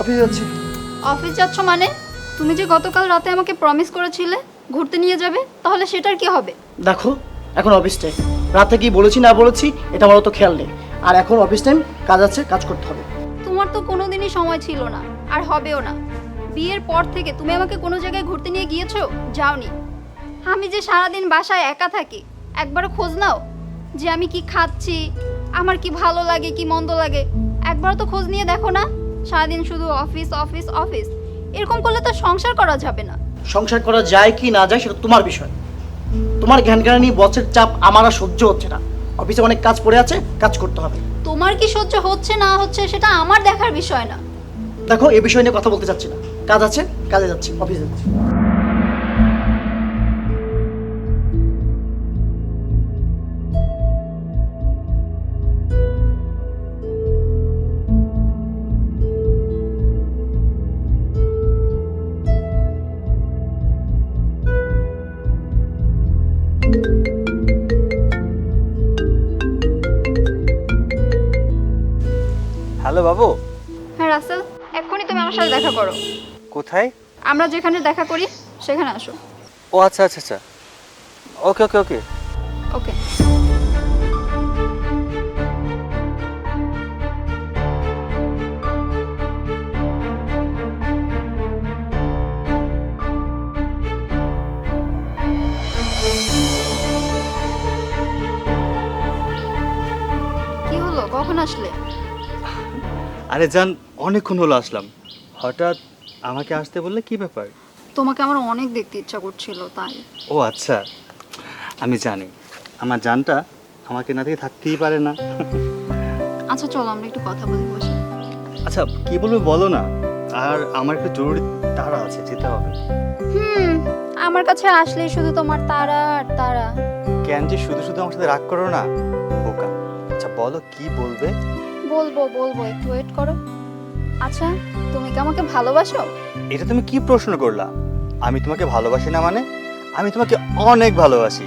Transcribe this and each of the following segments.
অফিসে যাচ্ছি। অফিস যাচ্ছ মানে? তুমি যে গতকাল রাতে আমাকে প্রমিস করেছিলে ঘুরতে নিয়ে যাবে তাহলে সেটার কি হবে? দেখো এখন অফিস টাইম রাতে কি বলেছি না বলেছি এটা আমার তো খেয়াল নেই। আর এখন অফিস টাইম কাজ আছে কাজ করতে হবে। তোমার তো কোনোদিনই সময় ছিল না আর হবেও না। বিয়ের পর থেকে তুমি আমাকে কোনো জায়গায় ঘুরতে নিয়ে গিয়েছো? যাওনি। আমি যে সারাদিন বাসায় একা থাকি একবারও খোঁজ নাও। যে আমি কি খাচ্ছি আমার কি ভালো লাগে কি মন্দ লাগে একবারও তো খোঁজ নিয়ে দেখো না। সারাদিন শুধু অফিস অফিস অফিস এরকম করলে তো সংসার করা যাবে না। সংসার করা যায় কি না যায় সেটা তোমার বিষয়। তোমার জ্ঞান জ্ঞানী বসের চাপ আমার আর সহ্য হচ্ছে না। অফিসে অনেক কাজ পড়ে আছে কাজ করতে হবে। তোমার কি সহ্য হচ্ছে না হচ্ছে সেটা আমার দেখার বিষয় না। দেখো এই বিষয় নিয়ে কথা বলতে চাচ্ছি না। কাজ আছে কাজে যাচ্ছি অফিসে যাচ্ছি। হ্যালো বাবু। হ্যাঁ রাসেল এক্ষুনি তুমি আমার সাথে দেখা করো। কোথায়? আমরা যেখানে দেখা করি সেখানে আসো। ও আচ্ছা আচ্ছা আচ্ছা। ওকে ওকে ওকে। ওকে। কি হলো? কখন আসলে? আরে জান অনেকক্ষণ হলো আসলাম। হঠাৎ আমাকে আসতে বললে কি ব্যাপার? তোমাকে আমার অনেক দেখতে ইচ্ছা করছিল তাই। ও আচ্ছা আমি জানি। আমার জানটা আমাকে না থেকে থাকতেই পারে না। আচ্ছা চলো আমরা একটু কথা বলি বসে। আচ্ছা কি বলব বলো না? আর আমার একটু জরুরি তারা আছে যেতে হবে। হুম আমার কাছে আসলেই শুধু তোমার তারা আর তারা। কেন যে শুধু শুধু আমার সাথে রাগ করো না বোকা। আচ্ছা বলো কি বলবে? বলব বলব একটু ওয়েট করো। আচ্ছা তুমি কি আমাকে ভালোবাসো? এটা তুমি কি প্রশ্ন করলা? আমি তোমাকে ভালোবাসি না মানে? আমি তোমাকে অনেক ভালোবাসি।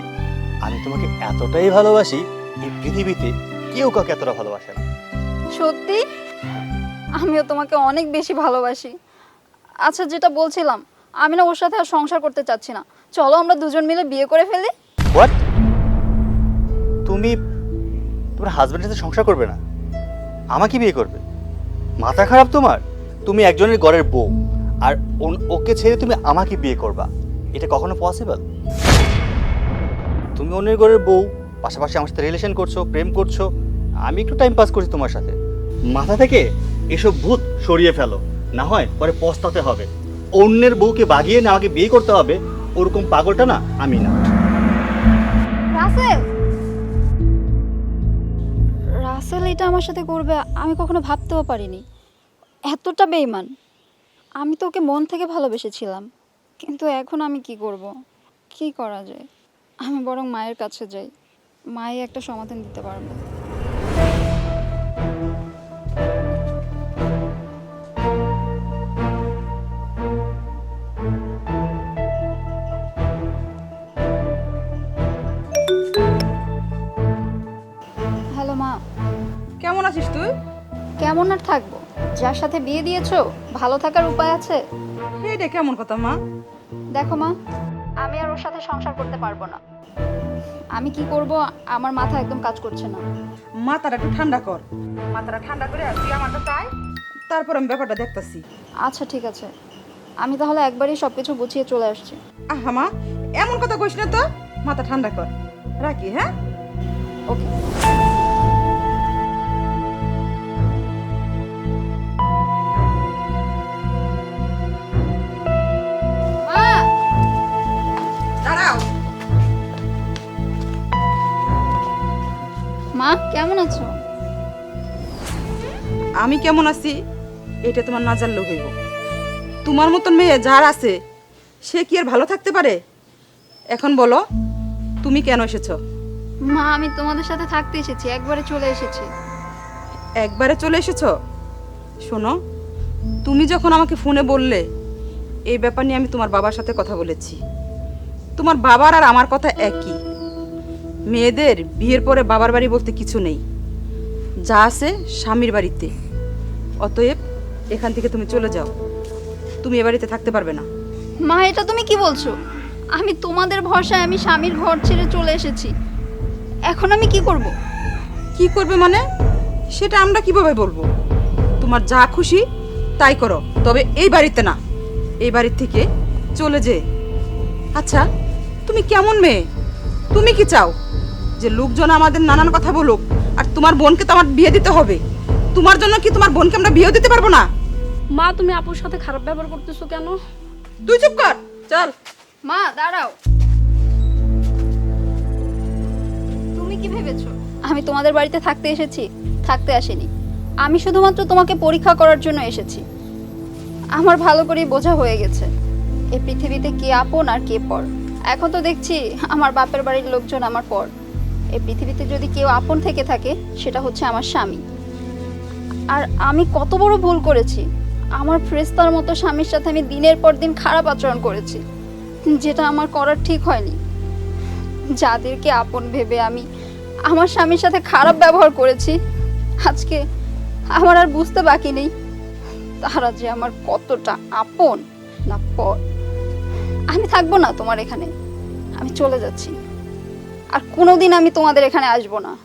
আমি তোমাকে এতটাই ভালোবাসি এই পৃথিবীতে কেউ কাউকে এতটা ভালোবাসে না। সত্যি? আমিও তোমাকে অনেক বেশি ভালোবাসি। আচ্ছা যেটা বলছিলাম আমি না ওর সাথে আর সংসার করতে চাচ্ছি না। চলো আমরা দুজন মিলে বিয়ে করে ফেলি। হোয়াট তুমি তোমার হাজব্যান্ডের সাথে সংসার করবে না? আমাকে বিয়ে করবে। মাথা খারাপ তোমার? তুমি একজনের ঘরের বউ, আর ওকে ছেড়ে তুমি আমাকে বিয়ে করবা। এটা কখনো পসিবল তুমি অন্যের ঘরের বউ, পাশাপাশি আমার সাথে রিলেশন করছ, প্রেম করছ, আমি একটু টাইম পাস করছি তোমার সাথে। মাথা থেকে এসব ভূত সরিয়ে ফেলো। না হয় পরে পস্তাতে হবে। অন্যের বউকে বাগিয়ে না আমাকে বিয়ে করতে হবে, ওরকম পাগলটা না আমি না। রাসেল! এটা আমার সাথে করবে, আমি কখনো ভাবতেও পারিনি। এতটা বেইমান আমি তো ওকে মন থেকে ভালোবেসেছিলাম। কিন্তু এখন আমি কি করব? কি করা যায়? আমি বরং মায়ের কাছে যাই। মাই একটা সমাধান দিতে পারবে। আছিস তুই? কেমন আর থাকব? যার সাথে বিয়ে দিয়েছ ভালো থাকার উপায় আছে? এইটা কেমন কথা মা? দেখো মা আমি আর ওর সাথে সংসার করতে পারব না। আমি কি করব? আমার মাথা একদম কাজ করছে না। মাথাটা একটু ঠান্ডা কর। মাথাটা ঠান্ডা করে তুই আমারটা চাই। তারপর আমি ব্যাপারটা দেখতাছি। আচ্ছা ঠিক আছে। আমি তাহলে একবারই সব কিছু গুছিয়ে চলে আসছি। আহা মা এমন কথা কইস না তো। মাথা ঠান্ডা কর। রাখি হ্যাঁ? ওকে। মা কেমন আছো? আমি কেমন আছি? এটা তোমার না জানলেও হইব। তোমার মতন মেয়ে যার আছে সে কি আর ভালো থাকতে পারে? এখন বলো তুমি কেন এসেছ? মা আমি তোমাদের সাথে থাকতে এসেছি একবারে চলে এসেছি। একবারে চলে এসেছ? শোনো তুমি যখন আমাকে ফোনে বললে এই ব্যাপার নিয়ে আমি তোমার বাবার সাথে কথা বলেছি। তোমার বাবার আর আমার কথা একই। মেয়েদের বিয়ের পরে বাবার বাড়ি বলতে কিছু নেই। যা আছে স্বামীর বাড়িতে। অতএব এখান থেকে তুমি চলে যাও। তুমি এ বাড়িতে থাকতে পারবে না। মা এটা তুমি কি বলছো? আমি তোমাদের ভরসায় আমি স্বামীর ঘর ছেড়ে চলে এসেছি। এখন আমি কি করব? কি করবে মানে? সেটা আমরা কীভাবে বলব? তোমার যা খুশি তাই করো তবে এই বাড়িতে না। এই বাড়ির থেকে চলে যে আচ্ছা তুমি কেমন মেয়ে? তুমি কি চাও? যে লোকজন আমাদের নানান কথা বলুক আর তোমার বোনকে তো আমার বিয়ে দিতে হবে। তোমার জন্য কি তোমার বোনকে আমরা বিয়ে দিতে পারব না? মা তুমি আপুর সাথে খারাপ ব্যবহার করতেছো কেন? তুই চুপ কর চল। মা দাঁড়াও। তুমি কি ভেবেছো? আমি তোমাদের বাড়িতে থাকতে এসেছি থাকতে আসিনি। আমি শুধুমাত্র তোমাকে পরীক্ষা করার জন্য এসেছি। আমার ভালো করেই বোঝা হয়ে গেছে এই পৃথিবীতে কে আপন আর কে পর। এখন তো দেখছি আমার বাপের বাড়ির লোকজন আমার পর। এই পৃথিবীতে যদি কেউ আপন থেকে থাকে, সেটা হচ্ছে আমার স্বামী। আর আমি কত বড় ভুল করেছি। আমার ফ্রেস্তার মতো স্বামীর সাথে আমি দিনের পর দিন খারাপ আচরণ করেছি, যেটা আমার করার ঠিক হয়নি। যাদেরকে আপন ভেবে আমি আমার স্বামীর সাথে খারাপ ব্যবহার করেছি, আজকে আমার আর বুঝতে বাকি নেই। তারা যে আমার কতটা আপন, না পর। আমি থাকব না তোমার এখানে। আমি চলে যাচ্ছি। আর কোনোদিন আমি তোমাদের এখানে আসব না।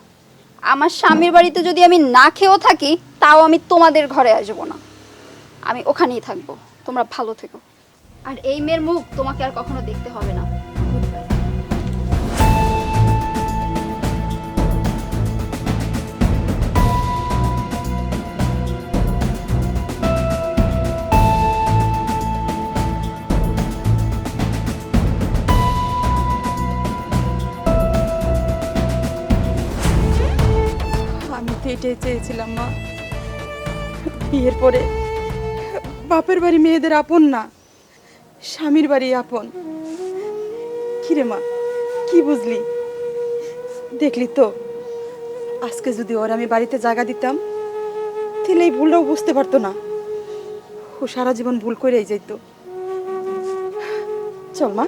আমার স্বামীর বাড়িতে যদি আমি না খেয়েও থাকি, তাও আমি তোমাদের ঘরে আসব না। আমি ওখানেই থাকব। তোমরা ভালো থেকো। আর এই মেয়ের মুখ তোমাকে আর কখনো দেখতে হবে না। এটাই চেয়েছিলাম, মা। বিয়ের পরে বাপের বাড়ি মেয়েদের আপন না, স্বামীর বাড়ি আপন। কিরে মা, কি বুঝলি? দেখলি তো, আজকে যদি ওর আমি বাড়িতে জায়গা দিতাম, তাহলে এই ভুলটাও বুঝতে পারতো না। ও সারা জীবন ভুল করেই যেত চল মা।